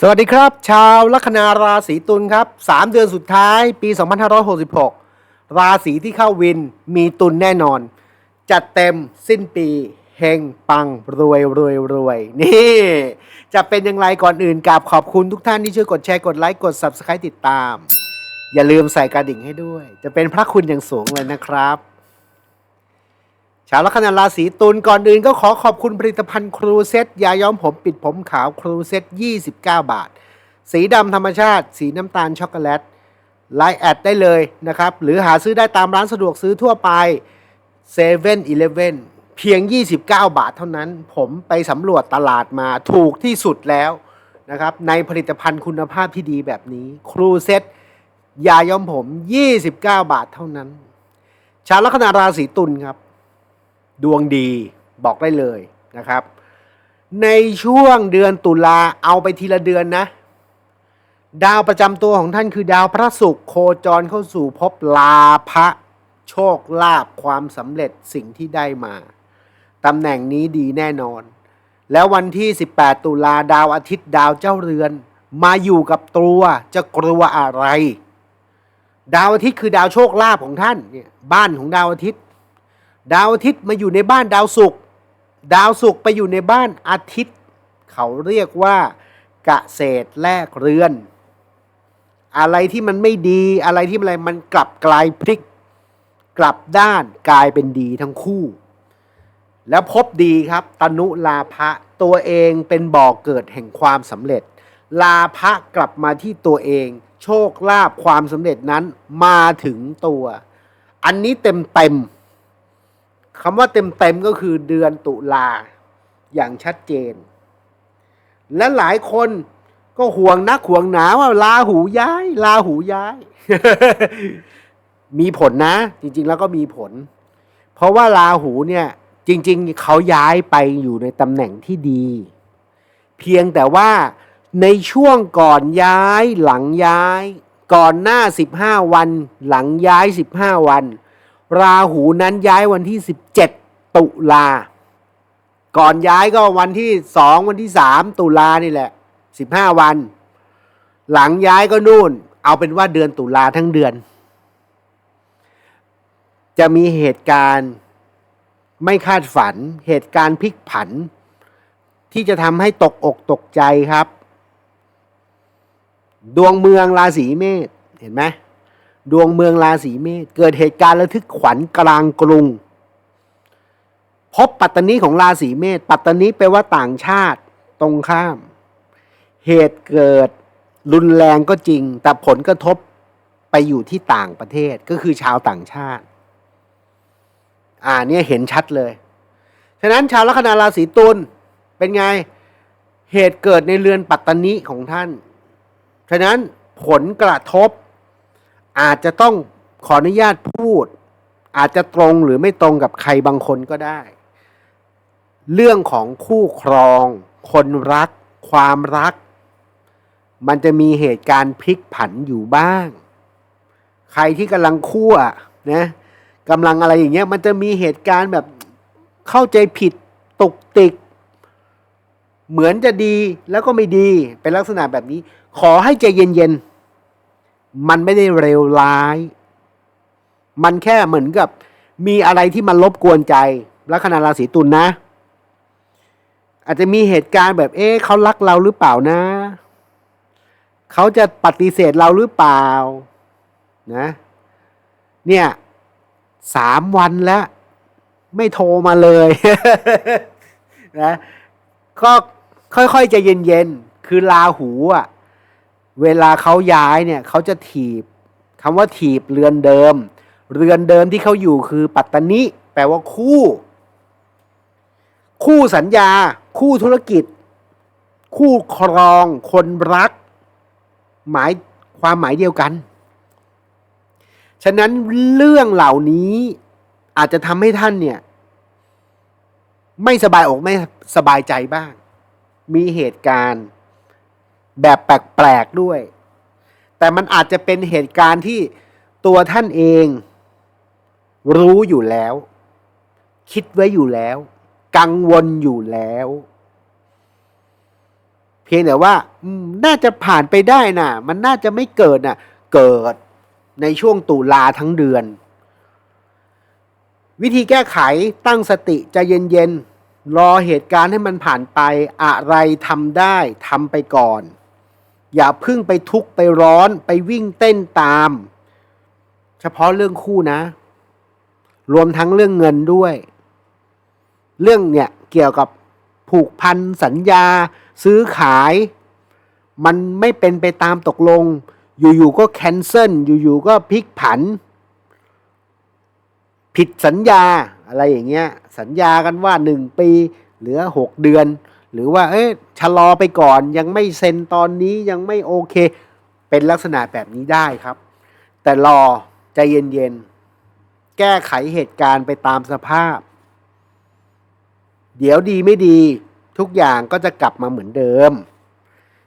สวัสดีครับ ชาวลัคนาราศีตุลครับ 3 เดือนสุดท้ายปี 2566 ราศีที่เข้าวินมีตุลแน่นอน จัดเต็มสิ้นปีเฮงปังรวยรวยรวยนี่ จะเป็นอย่างไรก่อนอื่นกับขอบคุณทุกท่านที่ช่วยกดแชร์กดไลค์กด Subscribe ติดตาม อย่าลืมใส่กระดิ่งให้ด้วย จะเป็นพระคุณอย่างสูงเลยนะครับ ชาวลัคนาราศีตุลก่อนอื่นก็ขอขอบคุณผลิตภัณฑ์ครูเซ็ตยาย้อมผมปิดผมขาวครูเซ็ต29 บาท สีดำธรรมชาติ สีน้ำตาลช็อกโกแลตไลน์แอดได้เลยนะครับ หรือหาซื้อได้ตามร้านสะดวกซื้อทั่วไป7 e เ e ่ e อเพียง 29 บาทเท่านั้น ผมไปสำรวจตลาดมาถูกที่สุดแล้วนะครับ ในผลิตภัณฑ์คุณภาพที่ดีแบบนี้ ครูเซ็ตยาย้อมผม 29 บาทเท่านั้น ชาวลัคนาราศีตุลครับ ดวงดีบอกได้เลยนะครับ ในช่วงเดือนตุลาเอาไปทีละเดือนนะ ดาวประจำตัวของท่านคือดาวพระศุกร์โคจรเข้าสู่ภพลาภะโชคลาภความสำเร็จสิ่งที่ได้มาตำแหน่งนี้ดีแน่นอน แล้ววันที่ 18 ตุลาดาวอาทิตย์ดาวเจ้าเรือน มาอยู่กับตัวจะกลัวอะไร ดาวอาทิตย์คือดาวโชคลาภของท่านเนี่ยบ้านของดาวอาทิตย์ ดาวอาทิตย์มาอยู่ในบ้านดาวศุกร์ดาวศุกร์ไปอยู่ในบ้านอาทิตย์ เขาเรียกว่าเกษตรแลกเรือน อะไรที่มันไม่ดีอะไรที่อะไรมันกลับกลายพลิก กลับด้านกลายเป็นดีทั้งคู่ แล้วพบดีครับ ตนุลาภะตัวเองเป็นบ่อกเกิดแห่งความสำเร็จ ลาภะกลับมาที่ตัวเอง โชคลาภความสำเร็จนั้นมาถึงตัว อันนี้เต็มเต็ม คำว่าเต็มๆก็คือเดือนตุลาอย่างชัดเจน และหลายคนก็ห่วงนักห่วงหนาว่าลาหูย้าย ลาหูย้าย มีผลนะ จริง ๆ แล้วก็มีผล เพราะว่าลาหูเนี่ย จริง ๆ เขาย้ายไปอยู่ในตำแหน่งที่ดี เพียงแต่ว่าในช่วงก่อนย้ายหลังย้าย ก่อนหน้า 15 วัน หลังย้าย 15 วัน ราหูนั้นย้ายวันที่ 17 ตุลา ก่อนย้ายก็วันที่ 2 วันที่ 3 ตุลานี่แหละ 15 วัน หลังย้ายก็นู่น เอาเป็นว่าเดือนตุลาทั้งเดือน จะมีเหตุการณ์ไม่คาดฝัน เหตุการณ์พลิกผัน ที่จะทำให้ตกอกตกใจครับ ดวงเมืองราศีเมษเห็นไหม ดวงเมืองราศีเมษเกิดเหตุการณ์ระทึกขวัญกลางกรุง พบปัตตานีของราศีเมษปัตตานีแปลว่าต่างชาติตรงข้าม เหตุเกิดรุนแรงก็จริง แต่ผลกระทบไปอยู่ที่ต่างประเทศก็คือชาวต่างชาติ อ่าเนี่ยเห็นชัดเลย ฉะนั้นชาวลัคนาราศีตุลเป็นไงเหตุเกิดในเรือนปัตตานีของท่าน ฉะนั้นผลกระทบ อาจจะต้องขออนุญาตพูด อาจจะตรงหรือไม่ตรงกับใครบางคนก็ได้ เรื่องของคู่ครอง คนรัก ความรัก มันจะมีเหตุการณ์พลิกผันอยู่บ้าง ใครที่กำลังคั่วนะกำลังอะไรอย่างเงี้ยมันจะมีเหตุการณ์แบบเข้าใจผิดตกติก เหมือนจะดีแล้วก็ไม่ดีเป็นลักษณะแบบนี้ ขอให้ใจเย็นๆ มันไม่ได้เร็วร้าย มันแค่เหมือนกับ มีอะไรที่มันรบกวนใจ ลัคนาราศีตุลนะ อาจจะมีเหตุการณ์แบบเอ๊ะเขารักเราหรือเปล่านะ เขาจะปฏิเสธเราหรือเปล่า นะ เนี่ยสามวันแล้ว ไม่โทรมาเลย นะ ก็ค่อยๆใจเย็นๆ คือลาหูอะ เวลาเขาย้ายเนี่ยเขาจะถีบคำว่าถีบเรือนเดิม เรือนเดิมที่เขาอยู่คือปัตตานิแปลว่าคู่ คู่สัญญา คู่ธุรกิจ คู่ครอง คนรัก หมายความหมายเดียวกัน ฉะนั้นเรื่องเหล่านี้อาจจะทำให้ท่านเนี่ย ไม่สบายอกไม่สบายใจบ้าง มีเหตุการณ์ แปลกๆด้วย แต่มันอาจจะเป็นเหตุการณ์ที่ตัวท่านเอง รู้อยู่แล้ว คิดไว้อยู่แล้ว กังวลอยู่แล้ว เพียงแต่ว่าน่าจะผ่านไปได้น่ะ มันน่าจะไม่เกิดน่ะ เกิดในช่วงตุลาทั้งเดือน วิธีแก้ไขตั้งสติใจเย็นๆรอเหตุการณ์ให้มันผ่านไปอะไรทำได้ทำไปก่อน อย่าพึ่งไปทุกข์ไปร้อนไปวิ่งเต้นตาม เฉพาะเรื่องคู่นะ รวมทั้งเรื่องเงินด้วย เรื่องเนี่ยเกี่ยวกับผูกพันสัญญา ซื้อขาย มันไม่เป็นไปตามตกลง อยู่ๆก็แคนเซิลอยู่ๆก็พลิกผัน ผิดสัญญาอะไรอย่างเงี้ย สัญญากันว่าหนึ่งปี เหลือหกเดือน หรือว่าเอ๊ะชะลอไปก่อนยังไม่เซ็นตอนนี้ยังไม่โอเค เป็นลักษณะแบบนี้ได้ครับ แต่รอใจเย็นๆ แก้ไขเหตุการณ์ไปตามสภาพ เดี๋ยวดีไม่ดีทุกอย่างก็จะกลับมาเหมือนเดิม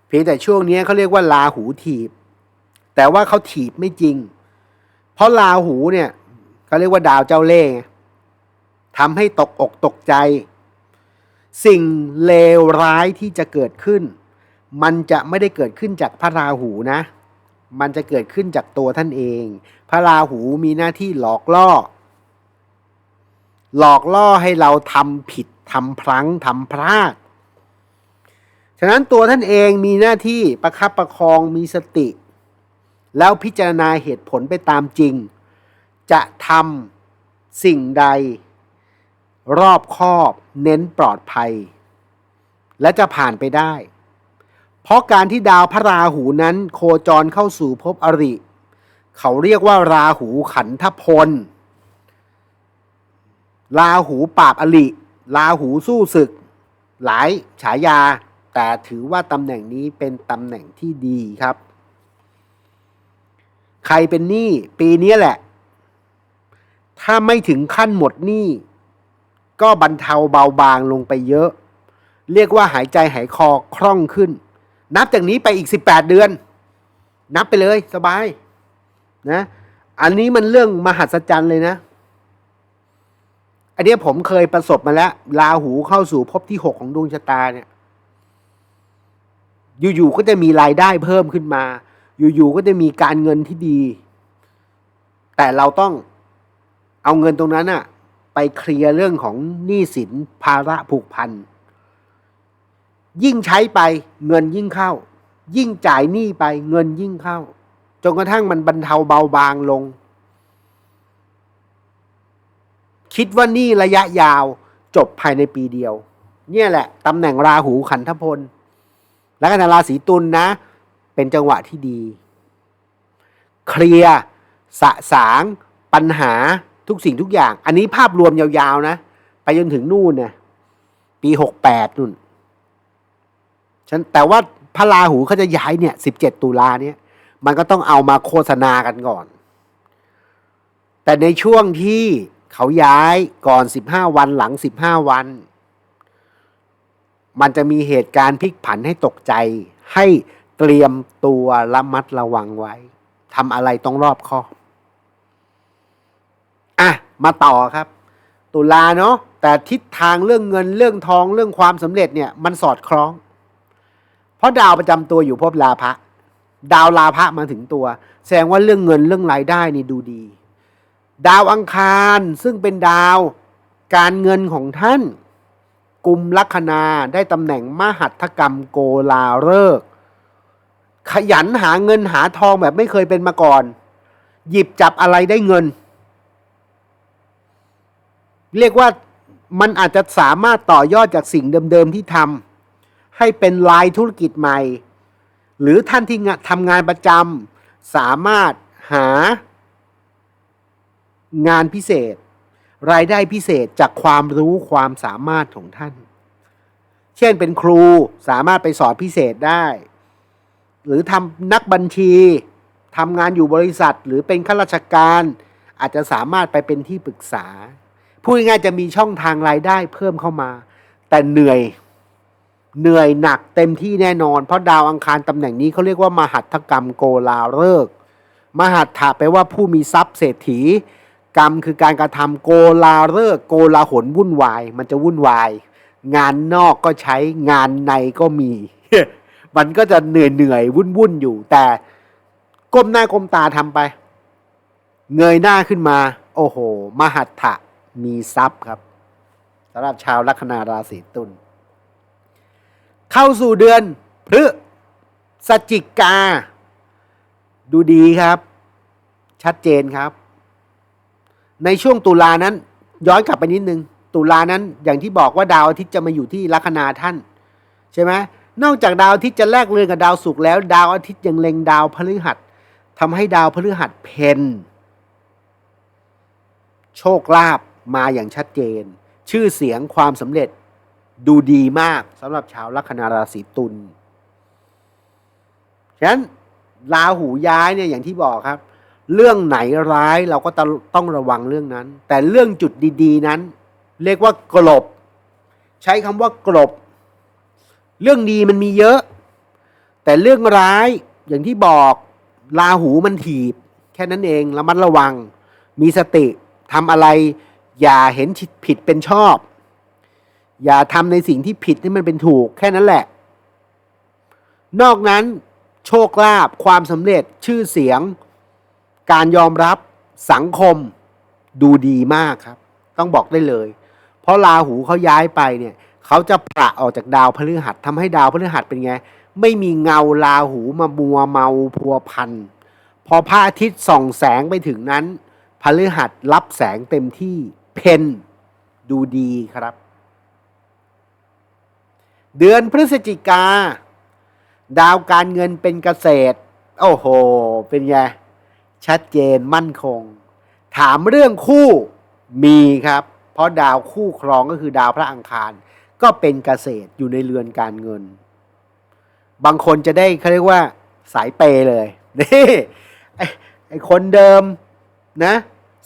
เพียงแต่ช่วงนี้เขาเรียกว่าลาหูถีบ แต่ว่าเขาถีบไม่จริง เพราะลาหูเนี่ยเขาเรียกว่าดาวเจ้าเล่ห์ทำให้ตกอกตกใจ สิ่งเลวร้ายที่จะเกิดขึ้น มันจะไม่ได้เกิดขึ้นจากพระราหูนะ มันจะเกิดขึ้นจากตัวท่านเอง พระราหูมีหน้าที่หลอกล่อ หลอกล่อให้เราทำผิดทำพลั้งทำพลาด ฉะนั้นตัวท่านเองมีหน้าที่ประคับประคองมีสติ แล้วพิจารณาเหตุผลไปตามจริง จะทำสิ่งใด รอบคอบ เน้นปลอดภัย และจะผ่านไปได้ เพราะการที่ดาวพระราหูนั้นโคจรเข้าสู่ภพอริ เขาเรียกว่าราหูขันธพล ราหูปราบอลิราหูสู้ศึก หลายฉายา แต่ถือว่าตำแหน่งนี้เป็นตำแหน่งที่ดีครับ ใครเป็นหนี้ปีนี้แหละ ถ้าไม่ถึงขั้นหมดหนี้ ก็บรรเทาเบาบางลงไปเยอะ เรียกว่าหายใจหายคอคล่องขึ้น นับจากนี้ไปอีก 18 เดือน นับไปเลยสบายนะอันนี้มันเรื่องมหัศจรรย์เลยนะ อันนี้ผมเคยประสบมาแล้วราหูเข้าสู่ภพที่หกของดวงชะตาเนี่ย อยู่ๆก็จะมีรายได้เพิ่มขึ้นมา อยู่ๆก็จะมีการเงินที่ดี แต่เราต้องเอาเงินตรงนั้นอะ ไปเคลียร์เรื่องของหนี้สินภาระผูกพัน ยิ่งใช้ไปเงินยิ่งเข้า ยิ่งจ่ายหนี้ไปเงินยิ่งเข้า จนกระทั่งมันบรรเทาเบาบางลง คิดว่านี่ระยะยาวจบภายในปีเดียว เนี่ยแหละตำแหน่งราหูขันธพล และก็ราศีตุลนนะ เป็นจังหวะที่ดี เคลียร์สะสางปัญหา ทุกสิ่งทุกอย่าง อันนี้ภาพรวมยาวๆนะ ไปจนถึงนู่นเนี่ยปีหกแปดนู่นฉันแต่ว่าพระราหูเขาจะย้ายเนี่ยสิบเจ็ดตุลาเนี่ย มันก็ต้องเอามาโฆษณากันก่อน แต่ในช่วงที่เขาย้ายก่อนสิบห้าวันหลังสิบห้าวัน มันจะมีเหตุการณ์พลิกผันให้ตกใจ ให้เตรียมตัวระมัดระวังไว้ทำอะไรต้องรอบคอบ มาต่อครับ ตุลาเนาะแต่ทิศทางเรื่องเงินเรื่องทองเรื่องความสำเร็จเนี่ยมันสอดคล้อง เพราะดาวประจำตัวอยู่ภพลาภะดาวลาภะมาถึงตัว แสดงว่าเรื่องเงินเรื่องรายได้นี่ดูดี ดาวอังคารซึ่งเป็นดาวการเงินของท่านกลุ่มลัคนาได้ตำแหน่งมหัตถกรรมโกลาเลิก ขยันหาเงินหาทองแบบไม่เคยเป็นมาก่อน หยิบจับอะไรได้เงิน เรียกว่ามันอาจจะสามารถต่อยอดจากสิ่งเดิมๆที่ทำให้เป็นลายธุรกิจใหม่ หรือท่านที่ทำงานประจำสามารถหางานพิเศษ รายได้พิเศษจากความรู้ความสามารถของท่าน เช่นเป็นครูสามารถไปสอนพิเศษได้ หรือทำนักบัญชีทำงานอยู่บริษัทหรือเป็นข้าราชการ อาจจะสามารถไปเป็นที่ปรึกษา พูดง่ายๆจะมีช่องทางรายได้เพิ่มเข้ามา แต่เหนื่อยเหนื่อยหนักเต็มที่แน่นอน เพราะดาวอังคารตำแหน่งนี้เขาเรียกว่ามหัตถกรรมโกลาเลิกมหัตถะแปลว่าผู้มีทรัพย์เศรษฐี กรรมคือการกระทำโกลาเลิกโกลาหลวุ่นวาย มันจะวุ่นวาย งานนอกก็ใช้งานในก็มี มันก็จะเหนื่อยเหนื่อยวุ่นวุ่นอยู่ แต่ก้มหน้าก้มตาทำไป เงยหน้าขึ้นมา โอ้โห มหัตถะ มีทรัพย์ครับสำหรับชาวลัคนาราศีตุลเข้าสู่เดือนพฤศจิกา ดูดีครับ ชัดเจนครับ ในช่วงตุลานั้น ย้อนกลับไปนิดนึง ตุลานั้นอย่างที่บอกว่าดาวอาทิตย์จะมาอยู่ที่ลัคนาท่าน ใช่ไหมนอกจากดาวอาทิตย์จะแลกเรือนกับดาวศุกร์แล้ว ดาวอาทิตย์ยังเล็งดาวพฤหัสทำให้ดาวพฤหัสเพนโชคลาภ มาอย่างชัดเจน ชื่อเสียงความสำเร็จดูดีมากสำหรับชาวลัคนาราศีตุลฉะนั้นราหูย้ายเนี่ยอย่างที่บอกครับ เรื่องไหนร้ายเราก็ต้องระวังเรื่องนั้น แต่เรื่องจุดดีๆนั้น เรียกว่ากลบ ใช้คำว่ากลบ เรื่องดีมันมีเยอะ แต่เรื่องร้ายอย่างที่บอกราหูมันถีบ แค่นั้นเองระมัดระวัง มีสติทำอะไร อย่าเห็นผิดเป็นชอบ อย่าทำในสิ่งที่ผิดให้มันเป็นถูกแค่นั้นแหละ นอกนั้นโชคลาภความสำเร็จชื่อเสียง การยอมรับสังคมดูดีมากครับ ต้องบอกได้เลย เพราะราหูเขาย้ายไปเนี่ยเขาจะประออกจากดาวพฤหัสทำให้ดาวพฤหัสเป็นไง ไม่มีเงาราหูมาบัวเมาพัวพันพอพระอาทิตย์ส่องแสงไปถึงนั้นพฤหัสรับแสงเต็มที่ เพนดูดีครับ เดือนพฤศจิกา ดาวการเงินเป็นเกษตร โอ้โห เป็นไง ชัดเจนมั่นคง ถามเรื่องคู่มีครับ เพราะดาวคู่ครองก็คือดาวพระอังคาร ก็เป็นเกษตรอยู่ในเรือนการเงิน บางคนจะได้เขาเรียกว่าสายเปย์เลยนี่ไอไอคนเดิมนะ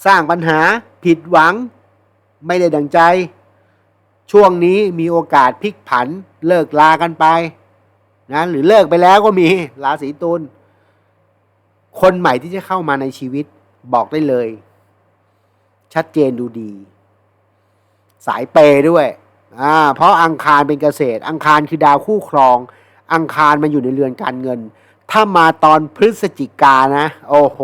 สร้างปัญหาผิดหวัง ไม่ได้ดังใจ ช่วงนี้มีโอกาสพลิกผันเลิกลากันไปนะหรือเลิกไปแล้วก็มีราศีตุลคนใหม่ที่จะเข้ามาในชีวิตบอกได้เลย ชัดเจนดูดี สายเปย์ด้วยอ่าเพราะอังคารเป็นเกษตร อังคารคือดาวคู่ครอง อังคารมันอยู่ในเรือนการเงิน ถ้ามาตอนพฤศจิกานะ โอ้โห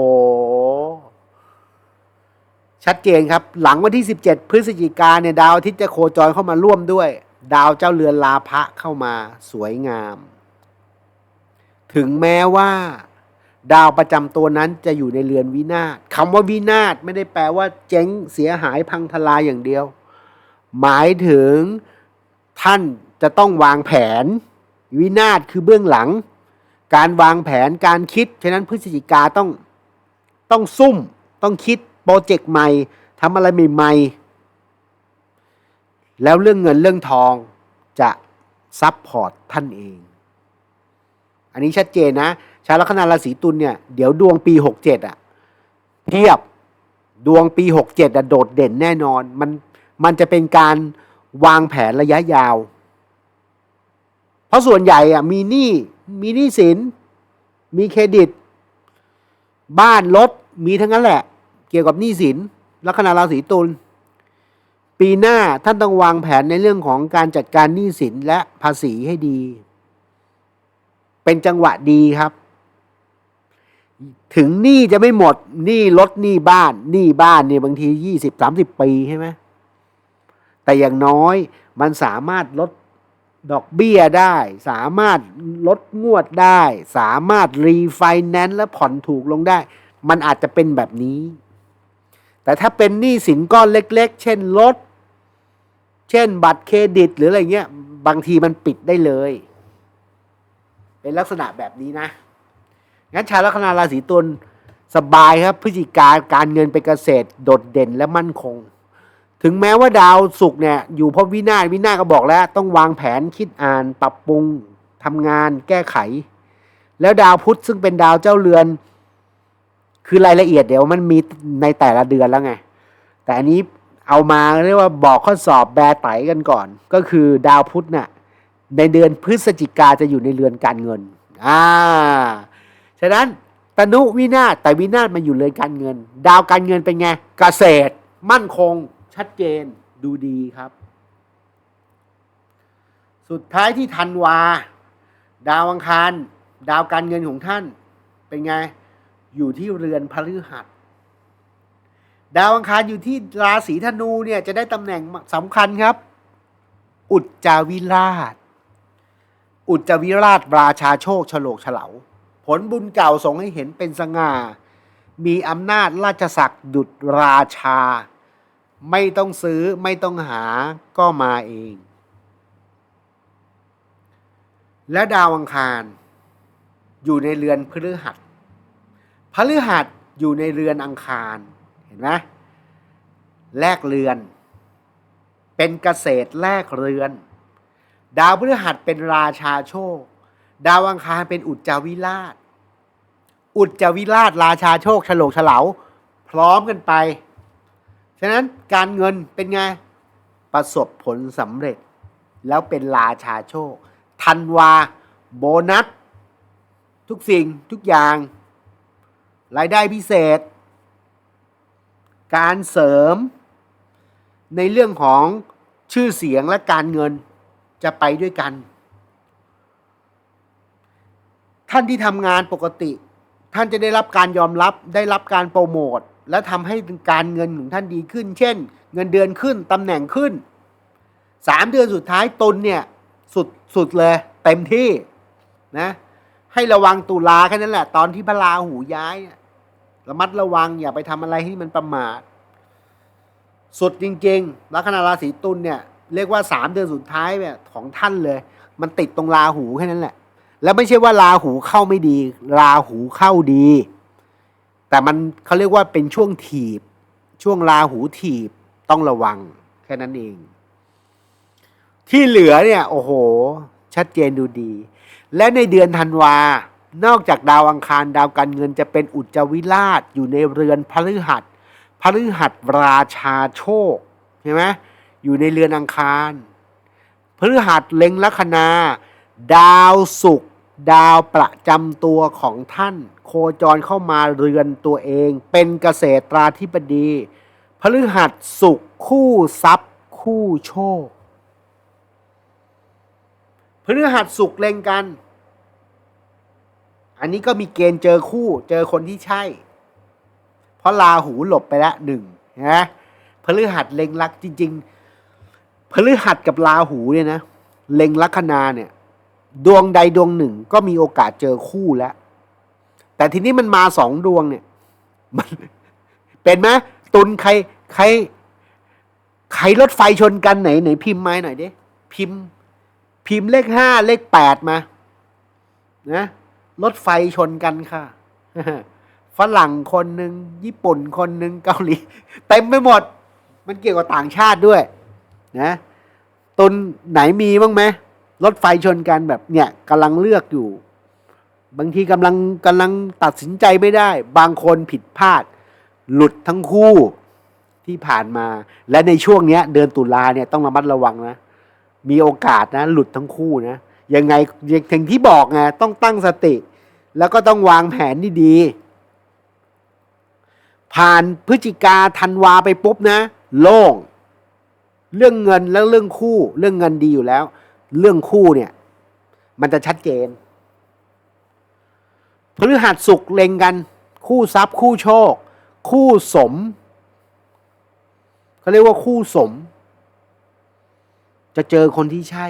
ชัดเจนครับ หลังวันที่ 17 พฤศจิกาเนี่ยดาวอาทิตย์จะโคจรเข้ามาร่วมด้วย ดาวเจ้าเรือนลาภะเข้ามาสวยงาม ถึงแม้ว่า ดาวประจำตัวนั้นจะอยู่ในเรือนวินาศคำว่าวินาศไม่ได้แปลว่า เจ๊งเสียหายพังทลายอย่างเดียว หมายถึงท่านจะต้องวางแผน วินาศคือเบื้องหลัง การวางแผนการคิด ฉะนั้นพฤศจิกาต้องต้องซุ่มต้องคิด โปรเจกต์ใหม่ทำอะไรใหม่ๆแล้วเรื่องเงินเรื่องทองจะซับพอร์ตท่านเอง อันนี้ชัดเจนนะ ชาวลัคนาราศีตุลเนี่ย เดี๋ยวดวงปี 67อะเทียบดวงปี 67อะโดดเด่นแน่นอน มันมันจะเป็นการวางแผนระยะยาว เพราะส่วนใหญ่อะมีหนี้มีหนี้สิน มีเครดิต บ้านรถมีทั้งนั้นแหละ เกี่ยวกับหนี้สินลัคนาราศีตุลปีหน้าท่านต้องวางแผนในเรื่องของการจัดการหนี้สินและภาษีให้ดี เป็นจังหวะดีครับ ถึงหนี้จะไม่หมดหนี้รถหนี้บ้านหนี้บ้านเนี่ยบางทียี่สิบสามสิบปีใช่ไหมแต่อย่างน้อยมันสามารถลดดอกเบี้ยได้ สามารถลดงวดได้ สามารถรีไฟแนนซ์และผ่อนถูกลงได้ มันอาจจะเป็นแบบนี้ แต่ถ้าเป็นหนี้สินก้อนเล็ก ๆ เช่นรถ เช่น บัตรเครดิต หรืออะไรเงี้ย บางทีมันปิดได้เลย เป็นลักษณะแบบนี้นะ งั้นชาวลัคนาราศีตุลสบายครับพฤศจิกาการเงินเป็นเกษตรโดดเด่นและมั่นคง ถึงแม้ว่าดาวศุกร์เนี่ย อยู่เพราะวินาศวินาศก็บอกแล้ว ต้องวางแผนคิดอ่านปรับปรุงทำงานแก้ไข แล้วดาวพุธซึ่งเป็นดาวเจ้าเรือน คือรายละเอียดเดี๋ยวมันมีในแต่ละเดือนแล้วไง แต่อันนี้เอามาเรียกว่าบอกข้อสอบแบร์ไตกันก่อน ก็คือดาวพุธน่ะในเดือนพฤศจิกาจะอยู่ในเรือนการเงิน อ่า ฉะนั้นตนุวินาศแต่วินาศมันอยู่เลยการเงิน ดาวการเงินเป็นไงเกษตร มั่นคง ชัดเจน ดูดีครับ สุดท้ายที่ธันวา ดาวอังคาร ดาวการเงินของท่านเป็นไง อยู่ที่เรือนพฤหัส ดาวอังคารอยู่ที่ราศีธนูเนี่ยจะได้ตำแหน่งสำคัญครับ อุจจาวิราช อุจจาวิราชราชาโชคฉลกเฉลาผลบุญเก่าส่งให้เห็นเป็นสง่า มีอำนาจราชศักดิ์ดุจราชา ไม่ต้องซื้อไม่ต้องหาก็มาเอง และดาวอังคาร อยู่ในเรือนพฤหัส พฤหัสอยู่ในเรือนอังคาร เห็นไหมแลกเรือน เป็นเกษตรแลกเรือน ดาวพฤหัสเป็นราชาโชค ดาวอังคารเป็นอุจจาวิราช อุจจาวิราชราชาโชค ฉลกเฉลาพร้อมกันไป ฉะนั้นการเงินเป็นไง ประสบผลสำเร็จ แล้วเป็นราชาโชค ทันวา โบนัส ทุกสิ่งทุกอย่าง รายได้พิเศษ การเสริม ในเรื่องของชื่อเสียงและการเงินจะไปด้วยกัน ท่านที่ทำงานปกติ ท่านจะได้รับการยอมรับได้รับการโปรโมทและทำให้การเงินของท่านดีขึ้น เช่น เงินเดือนขึ้นตำแหน่งขึ้นสามเดือนสุดท้ายตนเนี่ยสุดสุดเลยเต็มที่นะให้ระวังตุลาแค่นั้นแหละ ตอนที่พระราหูย้ายเนี่ย ระมัดระวังอย่าไปทำอะไรให้มันประมาท สุดจริงๆ ลัคนาราศีตุลเนี่ยเรียกว่าสามเดือนสุดท้ายเนี่ยของท่านเลย มันติดตรงราหูแค่นั้นแหละ แล้วไม่ใช่ว่าราหูเข้าไม่ดี ราหูเข้าดี แต่มันเขาเรียกว่าเป็นช่วงถีบ ช่วงราหูถีบต้องระวังแค่นั้นเอง ที่เหลือเนี่ย โอ้โห ชัดเจนดูดี และในเดือนธันวา นอกจากดาวอังคารดาวการเงินจะเป็นอุจวิราชอยู่ในเรือนพฤหัสพฤหัสราชาโชคใช่ไหมอยู่ในเรือนอังคารพฤหัสเล็งลัคนา ดาวศุกร์ดาวประจำตัวของท่าน โคจรเข้ามาเรือนตัวเอง เป็นเกษตราธิบดีพฤหัสศุกร์คู่ทรัพย์คู่โชคพฤหัสศุกร์เล็งกัน อันนี้ก็มีเกณฑ์เจอคู่เจอคนที่ใช่ เพราะลาหูหลบไปล้วหนึ่งนะพฤหัสเล็งลักจริง ๆพฤหัสกับลาหูเนี่ยนะเล็งลัคนาเนี่ย ดวงใดดวงหนึ่งก็มีโอกาสเจอคู่แล้วแต่ทีนี้มันมาสองดวงเนี่ย มัน เป็นไหมตุนใครใครใครรถไฟชนกันไหนไหนพิมพ์มาหน่อยดิพิมพ์ พิมพ์เลขห้าเลขแปดมา นะ รถไฟชนกันค่ะฝรั่งคนหนึ่งญี่ปุ่นคนหนึ่งเกาหลีเต็มไปหมด มันเกี่ยวกับต่างชาติด้วยนะตุนไหนมีบ้างไหมรถไฟชนกันแบบเนี่ยกำลังเลือกอยู่ บางทีกำลังกำลังตัดสินใจไม่ได้ บางคนผิดพลาด หลุดทั้งคู่ที่ผ่านมา และในช่วงเนี้ย เดือนตุลาเนี่ยต้องระมัดระวังนะ มีโอกาสนะ หลุดทั้งคู่นะยังไงอย่างที่บอกไงต้องตั้งสติ แล้วก็ต้องวางแผนที่ดีผ่านพฤศจิกาธันวาไปปุ๊บนะ โล่ง เรื่องเงินแล้วเรื่องคู่ เรื่องเงินดีอยู่แล้ว เรื่องคู่เนี่ย มันจะชัดเจนพฤหัสสุกเล็งกัน คู่ทรัพย์คู่โชค คู่สมเขาเรียกว่าคู่สม จะเจอคนที่ใช่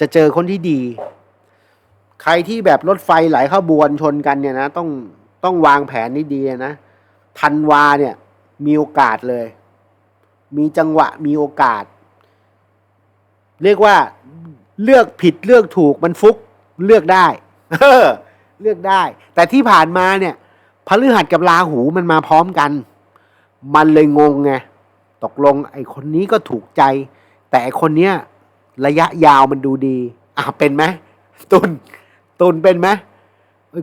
จะเจอคนที่ดี ใครที่แบบรถไฟไหลขบวนชนกันเนี่ยนะ ต้องต้องวางแผนนี้ดีนะทันวาเนี่ย มีโอกาสเลย มีจังหวะมีโอกาส เรียกว่าเลือกผิดเลือกถูกมันฟุกเลือกได้เออเลือกได้ แต่ที่ผ่านมาเนี่ยพฤหัสกับราหูมันมาพร้อมกัน มันเลยงงไงตกลงไอ้คนนี้ก็ถูกใจ แต่ไอ้คนเนี้ยระยะยาวมันดูดี อะเป็นไหมตุน ตุนเป็นไหม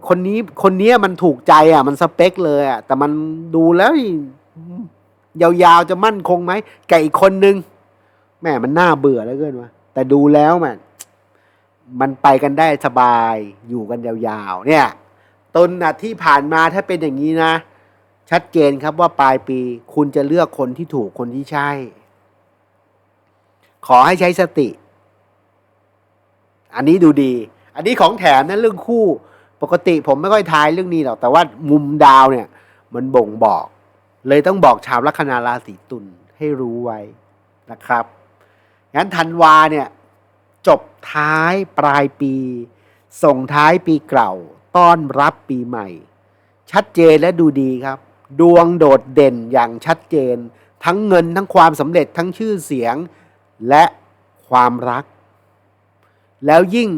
คนนี้คนเนี้ยมันถูกใจอะ มันสเปคเลยอะ แต่มันดูแล้วยาวๆจะมั่นคงไหมแกบอีกคนนึงแม่มันน่าเบื่อแล้วเกินวะแต่ดูแล้วมันมันไปกันได้สบายอยู่กันยาวๆ เนี่ยตุนะที่ผ่านมาถ้าเป็นอย่างนี้นะ ชัดเจนครับว่าปลายปี คุณจะเลือกคนที่ถูกคนที่ใช่ ขอให้ใช้สติ อันนี้ดูดี อันนี้ของแถมนะเรื่องคู่ปกติผมไม่ค่อยทายเรื่องนี้หรอก แต่ว่ามุมดาวเนี่ย มันบ่งบอก เลยต้องบอกชาวลัคนาราศีตุลให้รู้ไว้นะครับ งั้นธันวาเนี่ย จบท้ายปลายปี ส่งท้ายปีเก่า ต้อนรับปีใหม่ ชัดเจนและดูดีครับ ดวงโดดเด่นอย่างชัดเจน ทั้งเงินทั้งความสำเร็จทั้งชื่อเสียงและความรัก แล้วยิ่ง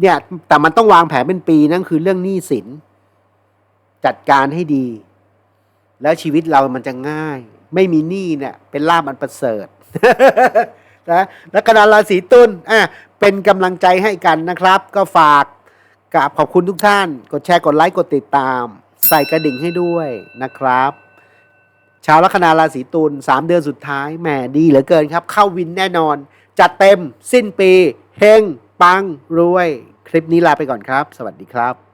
เนี่ยแต่มันต้องวางแผนเป็นปีนั่นคือเรื่องหนี้สิน จัดการให้ดี แล้วชีวิตเรามันจะง่าย ไม่มีหนี้เนี่ย เป็นลาบอันประเสริฐนะแล้วกนาราศีตุลอะเป็นกำลังใจให้กันนะครับ ก็ฝากกราบขอบคุณทุกท่าน กดแชร์กดไลค์กดติดตาม ใส่กระดิ่งให้ด้วยนะครับชาวลัคนาราศีตุลสามเดือนสุดท้ายแหมดีเหลือเกินครับ เข้าวินแน่นอน จัดเต็มสิ้นปี เฮง ปัง รวย คลิปนี้ลาไปก่อนครับ สวัสดีครับ